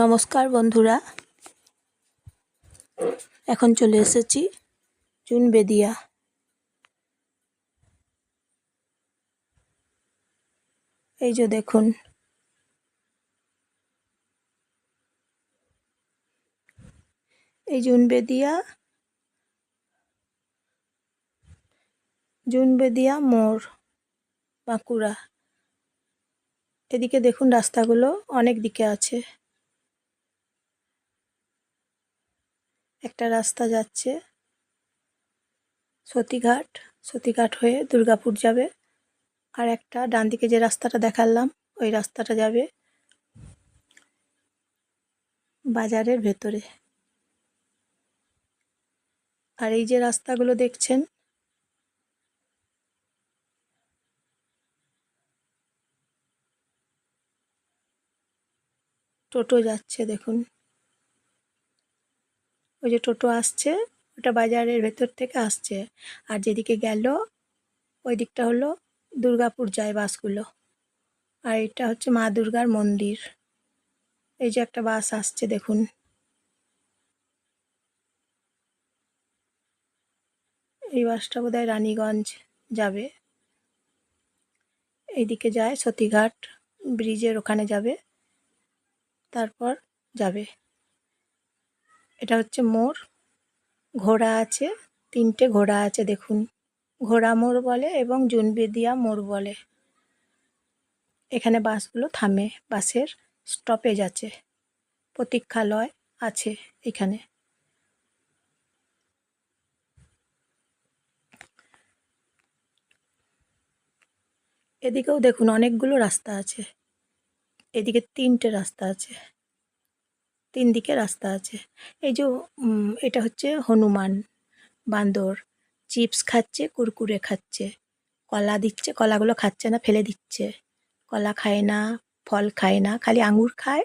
নমস্কার বন্ধুরা। এখন চলে এসেছি চুনবেদিয়া। এই যে দেখুন। এই জুনবেদিয়া জুনবেদিয়া মোড়, বাঁকুড়া। এদিকে দেখুন রাস্তাগুলো অনেক দিকে আছে। একটা রাস্তা যাচ্ছে। সতীঘাট সতীঘাট হয়ে দুর্গাপুর যাবে। আর একটা ডান দিকে যে রাস্তাটা দেখালাম, ওই রাস্তাটা যাবে বাজারের ভেতরে। আর এই যে রাস্তাগুলো দেখছেন, টোটো যাচ্ছে দেখুন। ওই যে টোটো আসছে, ওটা বাজারের ভেতর থেকে আসছে। আর যেদিকে গেল, ওই দিকটা হলো দুর্গাপুর যায় বাসগুলো। আর এটা হচ্ছে মা দুর্গার মন্দির। এই যে একটা বাস আসছে, দেখুন। এই বাসটা বোধহয় রানীগঞ্জ যাবে। এইদিকে যায় সতীঘাট ব্রিজের ওখানে যাবে, তারপর যাবে। এটা হচ্ছে মোড় ঘোড়া আছে, তিনটে ঘোড়া আছে দেখুন। ঘোড়া মোড় বলে এবং জুনবেদিয়া মোড় বলে। এখানে বাসগুলো থামে, বাসের স্টপেজ আছে, প্রতীক্ষালয় আছে এখানে। এদিকেও দেখুন অনেকগুলো রাস্তা আছে, এদিকে তিনটে রাস্তা আছে। তিন দিকে রাস্তা আছে। এই যে এটা হচ্ছে হনুমান বান্দর। চিপস খাচ্ছে, কুরকুরে খাচ্ছে। কলা দিচ্ছে, কলাগুলো খাচ্ছে না, ফেলে দিচ্ছে। কলা খায় না, ফল খায় না, খালি আঙুর খায়